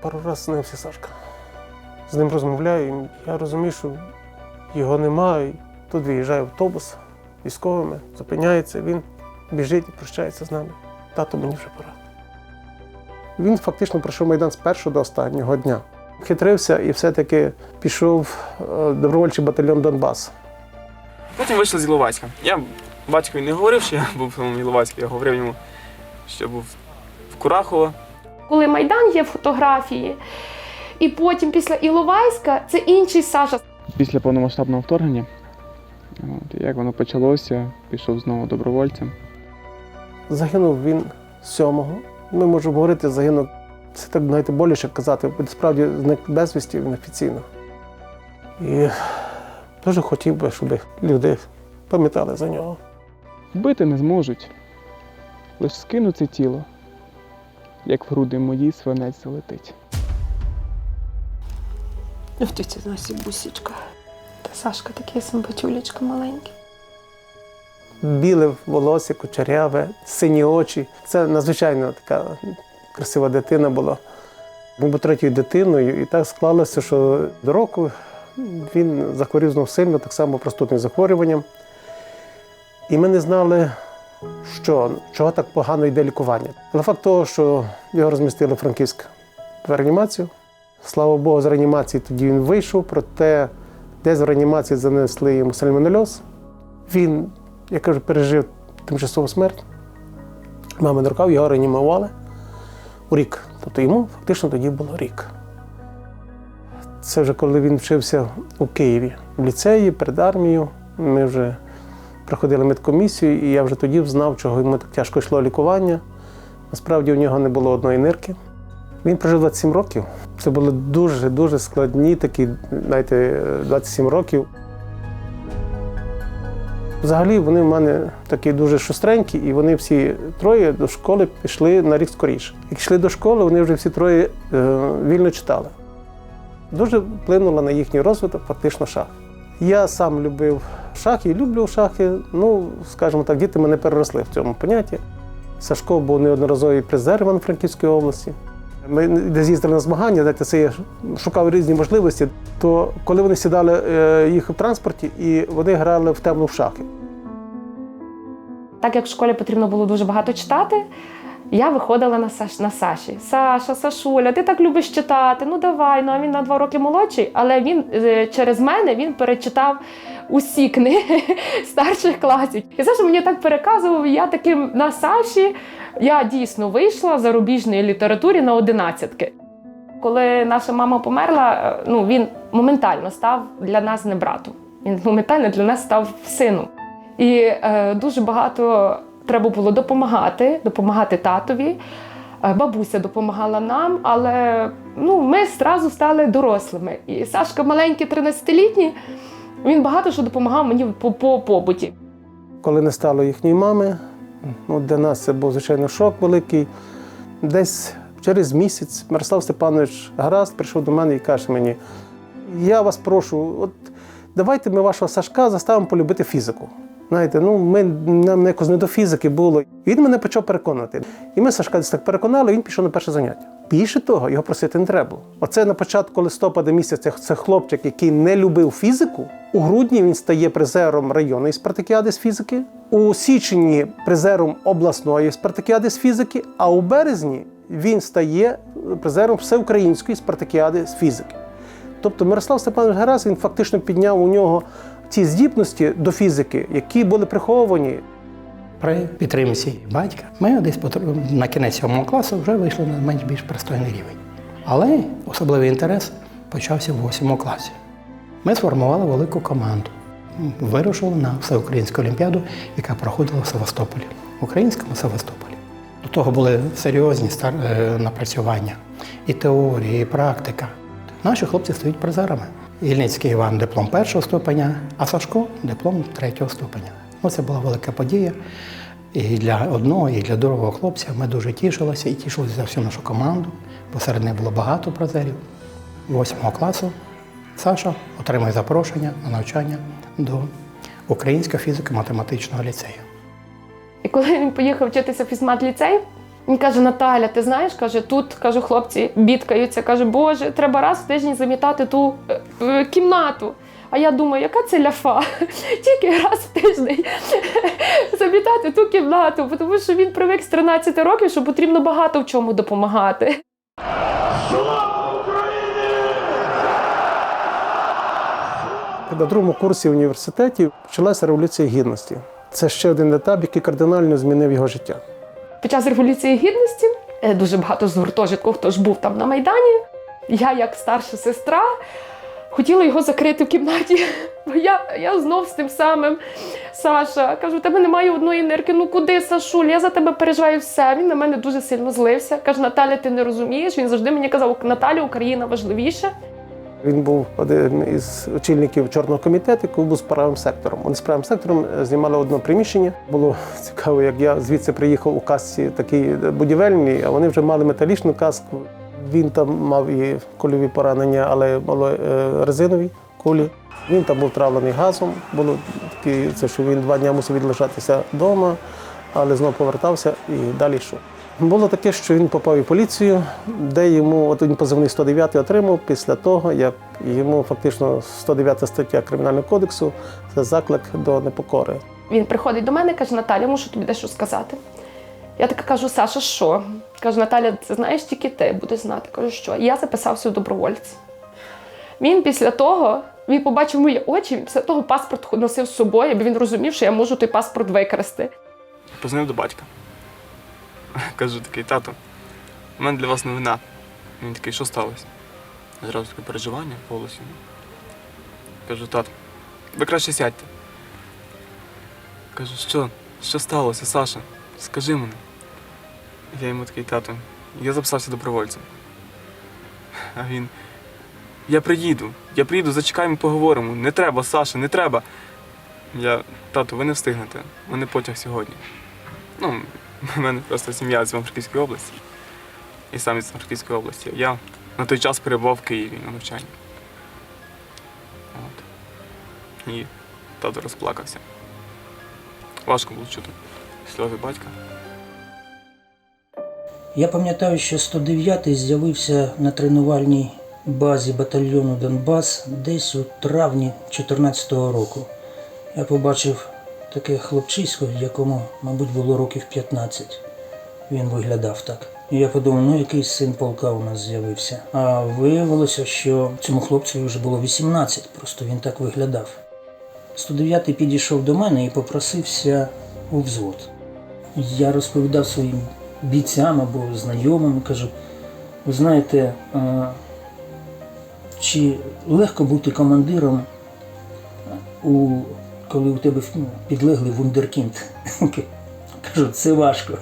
Пару разів снився Сашка. З ним розмовляю, і я розумію, що його немає. Тут виїжджає автобус військовими, зупиняється, він біжить і прощається з нами. Тато, мені вже пора. Він фактично пройшов Майдан з першого до останнього дня. Хитрився і все-таки пішов е, добровольчий батальйон Донбас. Потім вийшли з Іловайська. Я батькові не говорив, що я був в тому Іловайську, я говорив йому, що був в Курахово. Коли Майдан є фотографії, і потім після Іловайська це інший Саша. Після повномасштабного вторгнення, от, як воно почалося, пішов знову добровольцем. Загинув він сьомого. Ми можемо говорити, загинув. Це так знаєте, боляче казати, бо справді зник безвісті він офіційно. І дуже хотів би, щоб люди пам'ятали за нього. Вбити не зможуть, лиш скину це тіло, як в груди мої свинець залетить. Ось це Насі бусічка. Та Сашка такий симпатюлечка маленький. Біле волосся, кучеряве, сині очі. Це надзвичайно така красива дитина була. Був третьою дитиною, і так склалося, що до року він захворів знов сильно, так само простудним захворюванням. І ми не знали, що, чого так погано йде лікування. Але факт того, що його розмістили в Франківськ в реанімацію. Слава Богу, з реанімації тоді він вийшов, проте десь в реанімації занесли йому сальмонельоз. Він, я кажу, пережив тимчасову смерть. Мами рукав, його реанімували у рік. Тобто йому фактично тоді було рік. Це вже коли він вчився у Києві, в ліцеї, перед армією. Ми вже проходили медкомісію, і я вже тоді знав, чого йому так тяжко йшло лікування. Насправді у нього не було одної нирки. Він прожив 27 років. Це були дуже-дуже складні такі, знаєте, 27 років. Взагалі вони в мене такі дуже шустренькі, і вони всі троє до школи пішли на рік скоріше. Як йшли до школи, вони вже всі троє е, вільно читали. Дуже вплинуло на їхній розвиток фактично шах. Я сам любив шахи люблю шахи. Ну, скажімо так, діти мене переросли в цьому понятті. Сашко був неодноразовий призер Івано-Франківської області. Ми де з'їздили на змагання, знаєте, це я шукав різні можливості. То коли вони сідали е, їх в транспорті, і вони грали в темну в шахи. Так як в школі потрібно було дуже багато читати, я виходила на, Саш, на Саші. Саша, Сашуля, ти так любиш читати. Ну давай. Ну а він на два роки молодший, але він е, через мене він перечитав усі книги старших класів. І Саша мені так переказував, я таким на Саші я дійсно вийшла в зарубіжної літературі на одинадцятки. Коли наша мама померла, е, ну він моментально став для нас не братом. Він моментально для нас став сином. І е, дуже багато треба було допомагати, допомагати татові. Е, Бабуся допомагала нам, але ну, ми зразу стали дорослими. І Сашка маленький, 13-літній, він багато що допомагав мені по, по побуті. Коли не стало їхньої мами, ну, для нас це був, звичайно, шок великий. Десь через місяць Мирослав Степанович Гаразд прийшов до мене і каже мені: я вас прошу, от давайте ми вашого Сашка заставимо полюбити фізику. Знаєте, ну ми нам якось не до фізики було. Він мене почав переконувати. І ми Сашка так переконали, він пішов на перше заняття. Більше того, його просити не треба було. Оце на початку листопада місяця це хлопчик, який не любив фізику. У грудні він стає призером районної спартакіади з фізики, у січні призером обласної спартакіади з фізики, а у березні він стає призером всеукраїнської спартакіади з фізики. Тобто Мирослав Степанович Гарас він фактично підняв у нього ті здібності до фізики, які були приховані. При підтримці батька ми десь на кінець сьомого класу вже вийшли на менш більш пристойний рівень. Але особливий інтерес почався в восьмому класі. Ми сформували велику команду. Вирушили на всеукраїнську олімпіаду, яка проходила в Севастополі, в українському Севастополі. До того були серйозні е, напрацювання і теорії, і практика. Наші хлопці стають призерами. Ільницький Іван диплом першого ступеня, а Сашко диплом третього ступеня. Ну, це була велика подія. І для одного, і для другого хлопця ми дуже тішилися і тішилися за всю нашу команду, бо серед них було багато призерів. Восьмого класу Саша отримує запрошення на навчання до Українського фізико-математичного ліцею. І коли він поїхав вчитися в фізмат ліцей, Він каже: Наталя, ти знаєш, каже, тут кажу, хлопці бідкаються. каже, Боже, треба раз в тиждень замітати ту е, е, кімнату. А я думаю, яка це ляфа? Тільки раз в тиждень замітати ту кімнату, тому що він привик з 13 років, що потрібно багато в чому допомагати. На другому курсі в університеті почалася революція гідності. Це ще один етап, який кардинально змінив його життя. Під час Революції Гідності е, дуже багато з гуртожитку, хто ж був там на Майдані. Я, як старша сестра, хотіла його закрити в кімнаті. Бо я, я знов з тим самим. Саша, кажу, тебе немає одної нирки. Ну куди, Сашуль? Я за тебе переживаю все. Він на мене дуже сильно злився. Каже, Наталя, ти не розумієш. Він завжди мені казав, Наталя, Україна важливіша. Він був один із очільників чорного комітету, який був з правим сектором. Вони з правим сектором е, знімали одне приміщення. Було цікаво, як я звідси приїхав у касці такій будівельній, а вони вже мали металічну каску. Він там мав і кульові поранення, але було е, резинові кулі. Він там був травлений газом. Було такі, це що він два дні мусив відлишатися вдома, але знову повертався і далі йшов. Було таке, що він попав у поліцію, де йому от він позивний 109 отримав після того, як йому фактично 109 стаття Кримінального кодексу це заклик до непокори. Він приходить до мене і каже: Наталя, мушу тобі дещо сказати. Я така кажу, Саша, що? Каже, Наталя, це знаєш тільки ти будеш знати. Кажу, що? І я записався в добровольці. Він після того, він побачив мої очі, він після того паспорт носив з собою, бо він розумів, що я можу той паспорт викрасти. Позвонив до батька. Кажу такий, тато, у мене для вас новина. Він такий, що сталося? Зразу таке переживання в голосі. Кажу, тато, ви краще сядьте. Кажу, що? Що сталося, Саша? Скажи мені. Я йому такий, тато, я записався добровольцем. А він. Я приїду, я приїду, зачекаємо, поговоримо. Не треба, Саша, не треба. Я, тату, ви не встигнете. У мене потяг сьогодні. Ну, в мене просто сім'я з Івано-Франківської області. І сам із Івано-Франківської області. Я на той час перебував в Києві на навчанні. От. І тато розплакався. Важко було чути сльози батька. Я пам'ятаю, що 109-й з'явився на тренувальній базі батальйону Донбас десь у травні 2014 року. Я побачив таке хлопчисько, якому, мабуть, було років 15. Він виглядав так. І я подумав, ну який син полка у нас з'явився. А виявилося, що цьому хлопцю вже було 18, просто він так виглядав. 109-й підійшов до мене і попросився у взвод. Я розповідав своїм бійцям або знайомим, кажу, ви знаєте, е, чи легко бути командиром, у, коли у тебе ну, підлеглий вундеркінд? Кажу, це важко.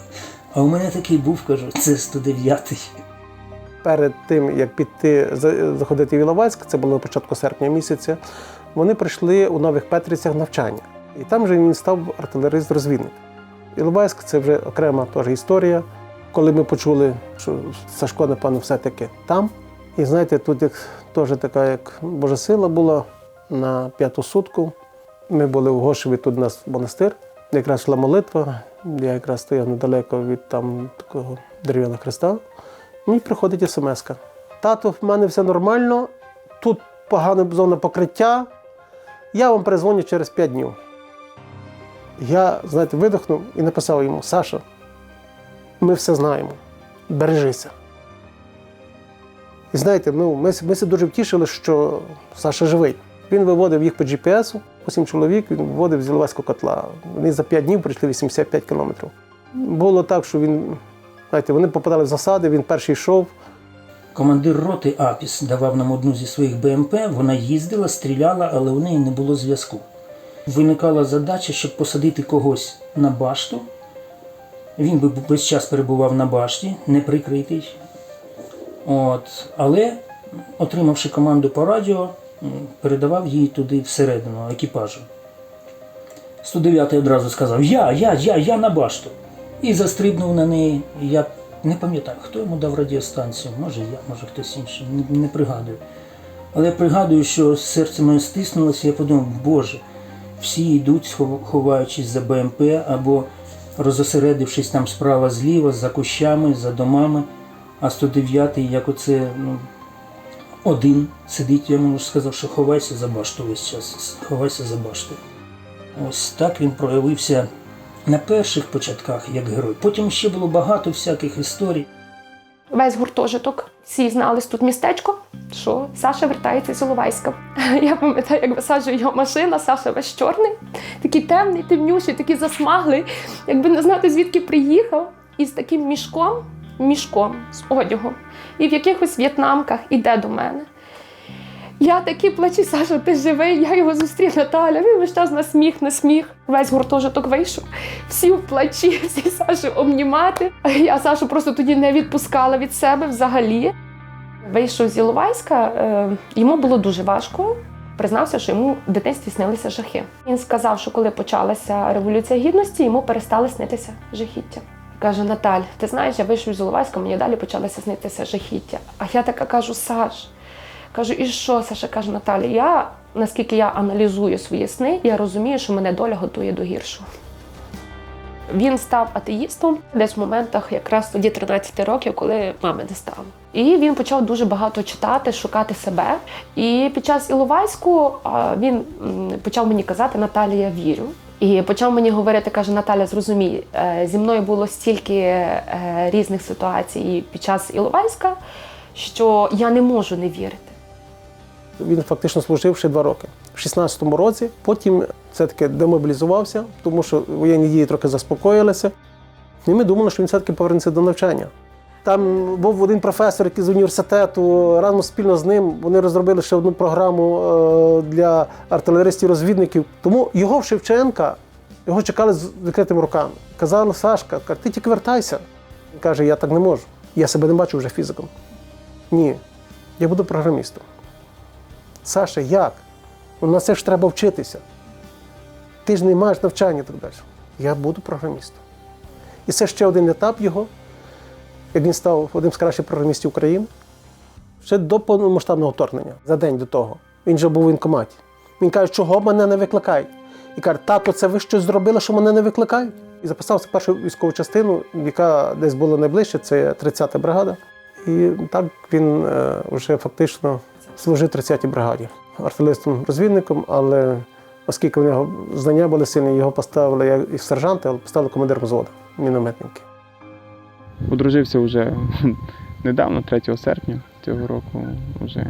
А у мене такий був, кажу, це 109-й. Перед тим, як піти заходити в Іловайськ, це було на початку серпня місяця, вони прийшли у Нових Петрівцях навчання. І там же він став артилерист-розвідник. Іловайськ це вже окрема теж історія. Коли ми почули, що Сашко, напевно, все-таки там. І знаєте, тут як теж така як Божа сила була на п'яту сутку. Ми були в Гошеві, тут у нас монастир. Якраз йшла молитва. Я якраз стояв недалеко від там такого дерев'яного хреста. Мені приходить смс. Тато, в мене все нормально, тут погане зона покриття. Я вам перезвоню через 5 днів. Я, знаєте, видихнув і написав йому: Саша, ми все знаємо, бережися. І знаєте, ну, ми, ми дуже втішили, що Саша живий. Він виводив їх по GPS, усім чоловік, він виводив з Іловайського котла. Вони за 5 днів пройшли 85 кілометрів. Було так, що він, знаєте, вони попадали в засади, він перший йшов. Командир роти Апіс давав нам одну зі своїх БМП, вона їздила, стріляла, але у неї не було зв'язку. Виникала задача, щоб посадити когось на башту. Він би весь час перебував на башті, не прикритий. От. Але, отримавши команду по радіо, передавав її туди всередину екіпажу. 109-й одразу сказав: Я, я, я, я на башту. І застрибнув на неї. Я не пам'ятаю, хто йому дав радіостанцію. Може я, може хтось інший, не, не пригадую. Але пригадую, що серце моє стиснулося, я подумав, Боже, всі йдуть, ховаючись за БМП або розосередившись там справа зліва, за кущами, за домами, а 109-й, як оце, ну, один сидить, я можу сказати, що ховайся за башту весь час, ховайся за башту. Ось так він проявився на перших початках як герой. Потім ще було багато всяких історій. Весь гуртожиток, всі знали тут містечко, що Саша вертається з Іловайська. Я пам'ятаю, як висаджує його машина, Саша весь чорний, такий темний, темнющий, такий засмаглий, якби не знати, звідки приїхав, і з таким мішком, мішком з одягом, і в якихось в'єтнамках іде до мене. Я такі плачу, Саша, ти живий, я його зустрів Наталя. Він весь час на сміх, на сміх. Весь гуртожиток вийшов. Всі в плачі, всі Сашу обнімати. Я Сашу просто тоді не відпускала від себе взагалі. Вийшов з Іловайська, е, йому було дуже важко. Признався, що йому в дитинстві снилися жахи. Він сказав, що коли почалася революція гідності, йому перестали снитися жахіття. Каже: Наталь, ти знаєш, я вийшов з Іловайська, мені далі почалися снитися жахіття. А я така кажу: Саш, кажу, і що? Саша каже, Наталя, я наскільки я аналізую свої сни, я розумію, що мене доля готує до гіршого. Він став атеїстом десь в моментах, якраз тоді 13 років, коли мами не стало. І він почав дуже багато читати, шукати себе. І під час Іловайську він почав мені казати, Наталя, я вірю. І почав мені говорити, каже, Наталя, зрозумій, е, зі мною було стільки е, різних ситуацій під час Іловайська, що я не можу не вірити. Він фактично служив ще два роки. В 16-му році, потім все-таки демобілізувався, тому що воєнні дії трохи заспокоїлися. І ми думали, що він все-таки повернеться до навчання. Там був один професор, який з університету, разом спільно з ним вони розробили ще одну програму е, для артилеристів-розвідників. Тому його в Шевченка його чекали з відкритими руками. Казали, Сашка, ти тільки вертайся. Він каже, я так не можу. Я себе не бачу вже фізиком. Ні, я буду програмістом. Саша, як? Ну, на це ж треба вчитися. Ти ж не маєш навчання так далі. Я буду програмістом. І це ще один етап його, як він став одним з кращих програмістів України. Ще до повномасштабного вторгнення, за день до того. Він вже був в воєнкоматі. Він каже, чого мене не викликають. І каже, тато, це ви щось зробили, що мене не викликають? І записався першу військову частину, яка десь була найближче, це 30-та бригада. І так він е, вже фактично служив 30-й бригаді артилеристом-розвідником, але оскільки в нього знання були сильні, його поставили як і сержанта, але поставили командиром взводу, мінометники. Одружився вже недавно, 3 серпня цього року, вже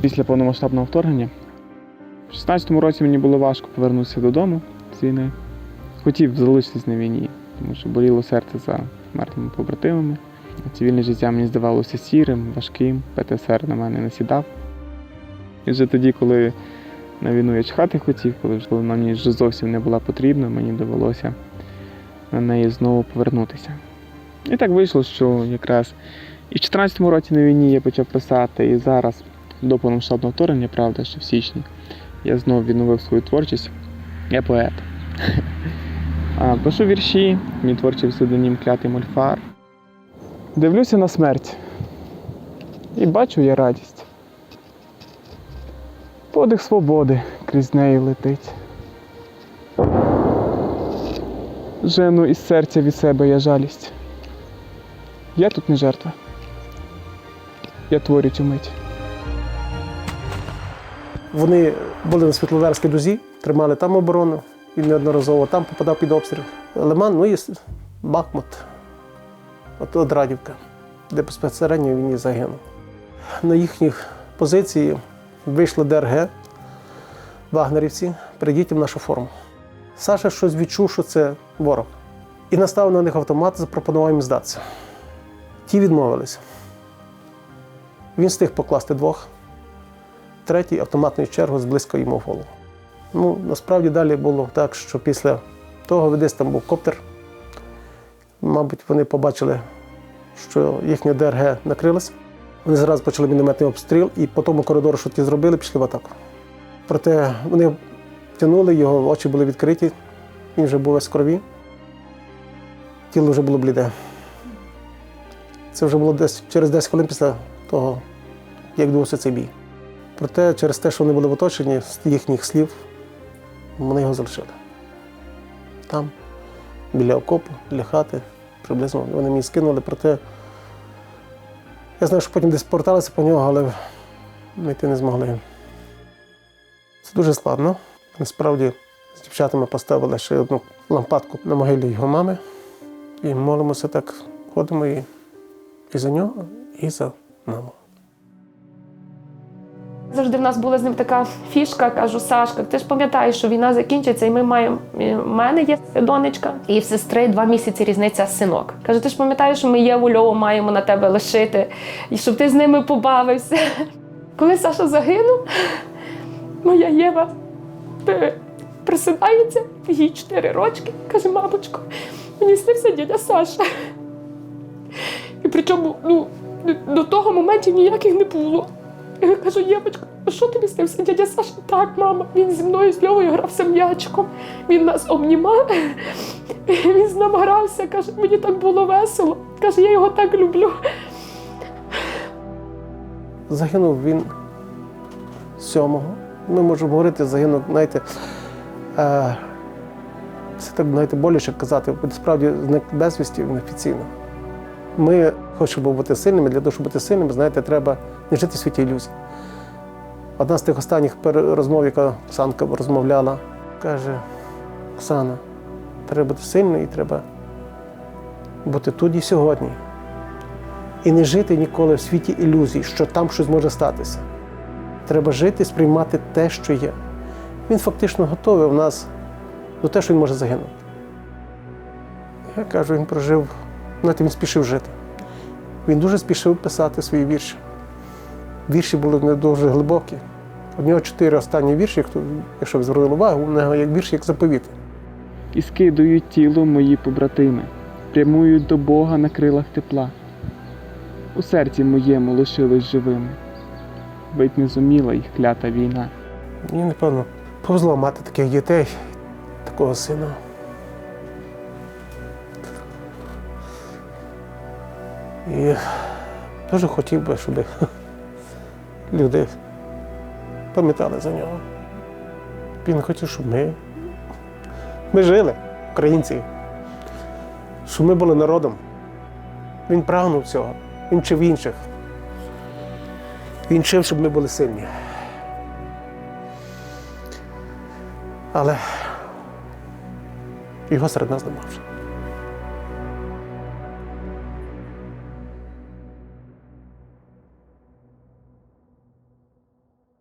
після повномасштабного вторгнення. У 16-му році мені було важко повернутися додому з війни. Хотів залишитись на війні, тому що боліло серце за мертвими побратимами. Цивільне життя мені здавалося сірим, важким, ПТСР на мене не сідав. І вже тоді, коли на війну я чхати хотів, коли вона мені вже зовсім не була потрібна, мені довелося на неї знову повернутися. І так вийшло, що якраз і в 14-му році на війні я почав писати, і зараз, до повномасштабного вторгнення, правда, що в січні, я знову відновив свою творчість. Я поет. Пишу вірші, мій творчий псевдонім клятий мольфар. Дивлюся на смерть і бачу я радість. Подих свободи крізь неї летить. Жену із серця від себе я жалість. Я тут не жертва. Я творю цю мить. Вони були на Світлодарській дузі, тримали там оборону, він неодноразово там попадав під обстріл. Лиман, ну і Бахмут, от, от Радівка, де безпосередньо він і загинув. На їхніх позиції вийшли ДРГ, вагнерівці, прийдіть в нашу форму. Саша щось відчув, що це ворог. І наставив на них автомат, запропонував їм здатися. Ті відмовилися. Він встиг покласти двох третій автоматною чергою зблизько йому в голову. Ну, насправді далі було так, що після того десь там був коптер. Мабуть, вони побачили, що їхня ДРГ накрилася. Вони зразу почали мінометний обстріл і по тому коридору, що ті зробили, пішли в атаку. Проте вони тягнули, його очі були відкриті, він вже був весь в крові. Тіло вже було бліде. Це вже було десь через 10 хвилин після того, як відбувся цей бій. Проте через те, що вони були в оточенні, з їхніх слів, вони його залишили. Там. біля окопу, біля хати. Приблизно вони мені скинули, проте я знаю, що потім десь поверталися по нього, але знайти не змогли. Це дуже складно. Насправді з дівчатами поставили ще одну лампадку на могилі його мами. І молимося так, ходимо і, і за нього, і за маму. Завжди в нас була з ним така фішка, кажу, Сашка, ти ж пам'ятаєш, що війна закінчиться, і ми маємо. і в мене є донечка, і в сестри два місяці різниця синок. Каже, ти ж пам'ятаєш, що ми Єву Льову маємо на тебе лишити, і щоб ти з ними побавився. Коли Саша загинув, моя Єва е, присидається, їй 4 рочки, каже, мамочко, мені снився дядя Саша. Причому ну, до того моментів ніяких не було. Я кажу, Євочка, що тобі снився? Дядя Саша, так, мама, він зі мною з Льовою грався м'ячиком. Він нас обнімав, він з нами грався, каже, мені так було весело. Каже, я його так люблю. Загинув він сьомого. Ми можемо говорити, загинув, знаєте, е, це так знаєте, боляче казати, бо справді зник безвісті неофіційно. Ми хочемо бути сильними, для того, щоб бути сильними, знаєте, треба не жити в світі ілюзій. Одна з тих останніх розмов, яка Оксанка розмовляла, каже: Оксана, треба бути сильною і треба бути тут і сьогодні. І не жити ніколи в світі ілюзій, що там щось може статися. Треба жити, сприймати те, що є. Він фактично готовий в нас до те, що він може загинути. Я кажу, він прожив, знаєте, він спішив жити. Він дуже спішив писати свої вірші. Вірші були не дуже глибокі. У нього чотири останні вірші, якщо ви звернули увагу, у нього як вірші, як заповіти. І скидують тіло мої побратими, прямують до Бога на крилах тепла. У серці моєму лишились живими, бить не зуміла їх клята війна. Мені, напевно, повезло мати таких дітей, такого сина. І дуже хотів би, щоб люди пам'ятали за нього. Він хотів, щоб ми, ми жили, українці, щоб ми були народом. Він прагнув цього, він вчив інших. Він вчив, щоб ми були сильні. Але його серед нас немає.